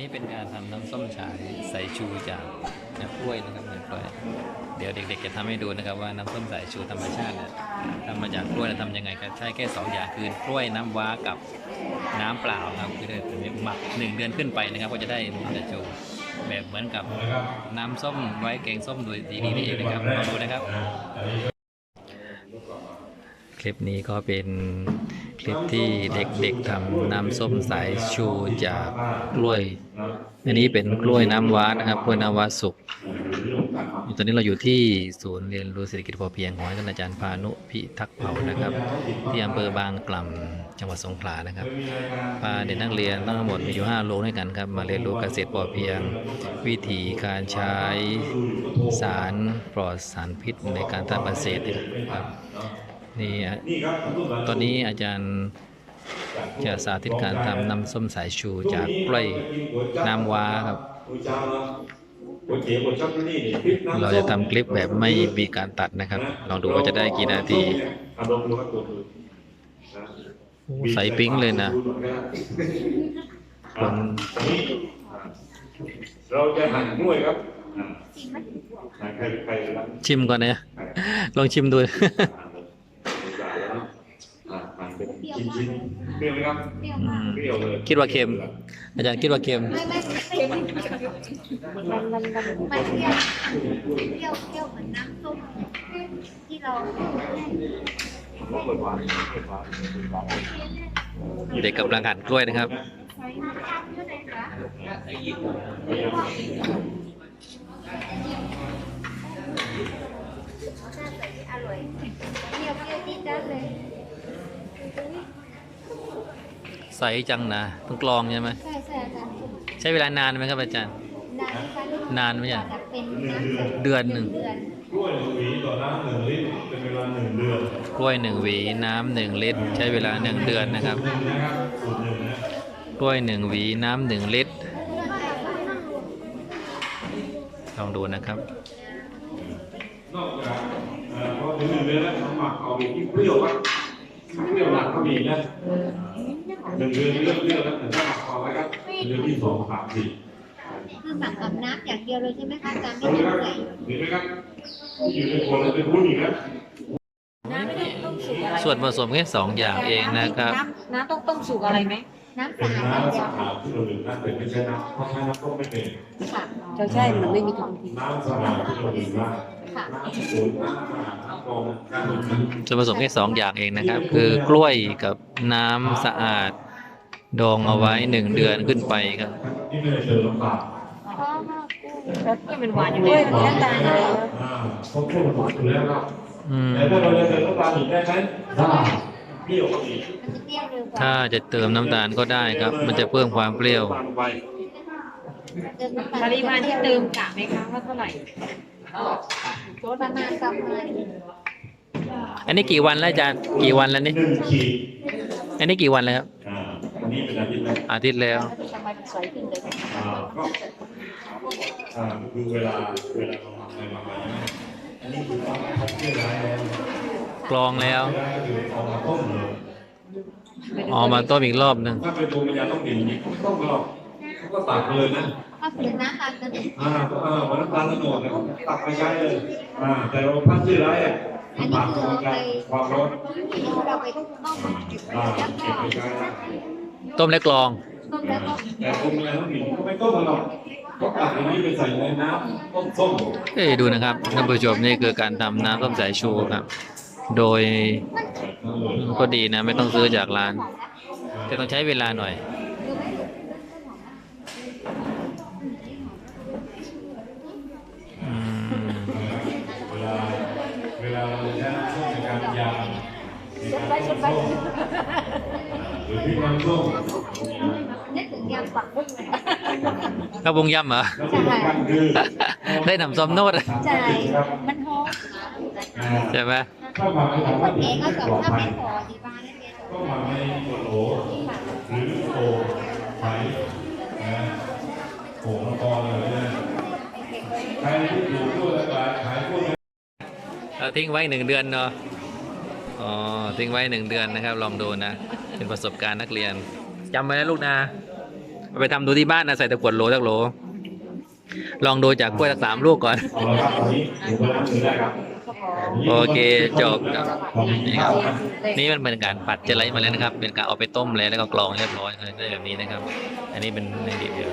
นี่เป็นการทำน้ำส้มฉายใส่ชูจากน้ำกล้วยนะครับน้ำกล้วยเดี๋ยวเด็กๆจะทำให้ดูนะครับว่าน้ำส้มสายชูธรรมชาติเนี่ยทำมาจากกล้วยแล้วทำยังไงครับใช้แค่สองอย่างคือกล้วยน้ำว้ากับน้ำเปล่าครับคือได้หมักหนึ่งเดือนขึ้นไปนะครับ ก็จะได้น้ำสายชูแบบเหมือนกับน้ำส้มไว้แกงส้มโดยดีนี่เองนะครับลองดูนะครับ คลิปนี้ก็เป็นคลิปที่เด็กๆทำน้ำส้มสายชูจากกล้วย อันนี้เป็นกล้วยน้ำว้านะครับกล้วยน้ำว้าสุกตอนนี้เราอยู่ที่ศูนย์เรียนรู้เศรษฐกิจพอเพียงของท่านอาจารย์พานุพิทักษ์เผ่านะครับ ที่อำเภอบางกล่ำจังหวัดสงขลานะครับพาเด็กนักเรียนทั้งหมดมีอยู่5โรงด้วยกันครับ มาเรียนรู้เกษตรพอเพียง วิธีการใช้สารปลอดสารพิษในการทำเกษตรนะครับ นี่อะตอนนี้อาจารย์จะสาธิตการทำน้ำส้มสายชูจากกล้วยน้ำว้าครับ เราจะทำคลิปแบบไม่มีการตัดนะครับ ลองดูว่าจะได้กี่นาทีโอ้ใสปิ๊งเลยนะคนเราจะหั่นกล้วยครับอ่าใครใครรับชิมก่อนนะลองชิมดูอ่าหั่ นเป็นชิ้นๆเปรี้ยวไหมครับอืมเปรี้ยวเลยคิดว่าเค็ม อาจารย์คิดว่าเค็ม ไม่ไม่เค็มมันมันมันมันเปรี้ยวเปรี้ยวเปรี้ยวเหมือนน้ำส้มที่เราเปิดหวานเปิดหวานเปิดหวานเด็กกำลังหั่นกล้วยนะครับใช้น้ำตาลเท่าไหร่คะถ้าใส่อร่อยเปรี้ยวเปรี้ยวจี๊ดจ๊าดเลย ใสจังนะต้องกรองใช่ไหมใช่ใช่อาจารย์ใช้เวลานานไหมครับอาจารย์ นานไหมคะนานไหมอะแบบเป็นน้ำใสเดือนหนึ่ง เดือนกล้วยหนึ่งหวีต่อน้ำหนึ่งลิตรเป็นเวลาหนึ่งเดือนกล้วยหนึ่งหวีน้ำหนึ่งลิตรใช้เวลาหนึ่งเดือนนะครับ หนึ่งนะครับสูตรหนึ่งนะกล้วยหนึ่งหวีน้ำหนึ่งลิตรลองดูนะครับ นอกจากเอ่อพอถึงหนึ่งเดือนแล้วทำหมักเอาอีกที่เปรี้ยวครับเปรี้ยวหนักก็มีนะ หนึ่งเดือนเริ่มเปรี้ยวแล้วแต่ถ้าหมักเอาไว้ครับเดือนที่สองสามสี่คือหมักกับน้ำอย่างเดียวเลยใช่ไหมคะอาจารย์ไม่เอาเลยต้อครับงใส่เห็นไหมครับที่อยู่ในขวดเราเป็นวุ้นอีกแล้วน้ำไม่ต้องต้มสุกอะไรส่วนผสมแค่สองอย่างเองนะครับน้ำน้ำต้องต้มสุกอะไรไหมน้ำเป็สะนอาดอย่างเดียวน้ำสะอาดที่เราดื่มน้ำเป็นไม่ใช่น้ำเพราะใช้น้ำต้มไม่เป็น ค่ะจะใช่มันไม่มีทางทีน้ำสะอาดที่เราดื่มได้ค่ะน้ำสูงน้ำสะอาดน้ำกรองน้ำดื่มส่วนผสมแค่สองอย่างเองนะครับ คือกล้วยกับน้ำสะอาด ดองเอาไว้หนึ่งเดือนขึ้นไปครับที่ไม่ได้เติมน้ำตาลเพราะว่าแล้วที่มันหวานอยู่เลยน้ำตาลอะไรวะอ่าครบถ้วนหมดอยู่แล้วครับอืมแต่ถ้าเราจะเติมน้ำตาลอีกได้ไหมได้เปรี้ยวก็อีกมันจะเปรี้ยวเร็วกว่าถ้าจะเติมน้ำตาลก็ได้ครับ มันจะเพิ่มความเปรี้ยวน้ำตาลไปเติมน้ำตาลปริมาณที่เติมกะไหมคะว่าเท่าไหร่ประมาณประมาณอันนี้กี่วันแล้วอาจารย์กี่วันแล้วนี่หนึ่งขีดอันนี้กี่วันแล้วครับอ่าอันนี้เป็นอาทิตย์แล้วอาทิตย์แล้วทำไมมันใสขึ้นเลยอ่าก็อ่าคือเวลาเวลาเราทำอะไรมาอะไรนะอันนี้คือต้องคัดเลือกได้แล้วกรองแล้วได้ก็คือเอามาต้มเลยเออกมาต้มอีกรอบหนึ่งถ้าเป็นตัวมันยาต้องดื่มอย่างนี้ต้องหรอก เขาก็ตักเลยนะก็คือน้ำตาลกระดูกอ่าอ่าเหมือนน้ำตาลโนดนะตักไปใช้เลย อ่า แต่เราพัดชื่อไรอะอันนี้ตักคือตัวเรากัไปนความร้อนเราไปต้มอ่าแล้วเก็บไปก็ใช้ต้มและกรอง ต้มแล้วก็แต่คงอะไรต้องหนีก็ไม่ต้มมันหรอกก็ตักอย่างนี้ไปใส่ในน้ำต้มส้มเอ้ยดูนะครับท่านผู้ชมนี่คือการทำน้ำส้มสายชูครับ โดยก็ดีนะ ไม่ต้องซื้อจากร้าน แต่ต้องใช้เวลาหน่อย อืม เวลาเวลาเราจะใช้น้ำส้มในการยำในการต้มส้มหรือพริก น้ำส้มนึกถึงยำปักบุ้งเลยข้าวบงยำเหรอแล้วที่สำคัญคือได้หนำซ้อมโนดใช่มันหอมอ่าใช่ไหมถ้าหมักในถังคพลานสติเอกก็ปสลอองดถ้าภัไม่ยพอที่บ้านนั่นเองก็หมักในขวดโหลหรือโอ่งไผ่นะโอ่งมังกรอะไรเนี่ยใครที่ปลูกกล้วยแล้วขายขายกล้วยเราทิ้งไว้หนึ่งเดือนเนาะ อ๋อทิ้งไว้หนึ่งเดือนนะครับ ลองดูนะ เป็นประสบการณ์นักเรียนจำไว้นะลูกนะ ไปทำดูที่บ้านนะใส่ตะกรวดโหลสักโหล ลองดูจากกล้วยสักสามลูกก่อน เอาละครับตอนนี้ดูไปรับมือได้ครับโอเคจบครับนี่ครับ นี่มันเป็นการผัดเจลไลท์มาแล้วนะครับ เป็นการเอาไปต้มแล้วแล้วก็กรองเรียบร้อยเลยได้แบบนี้นะครับ อันนี้เป็นในเดียว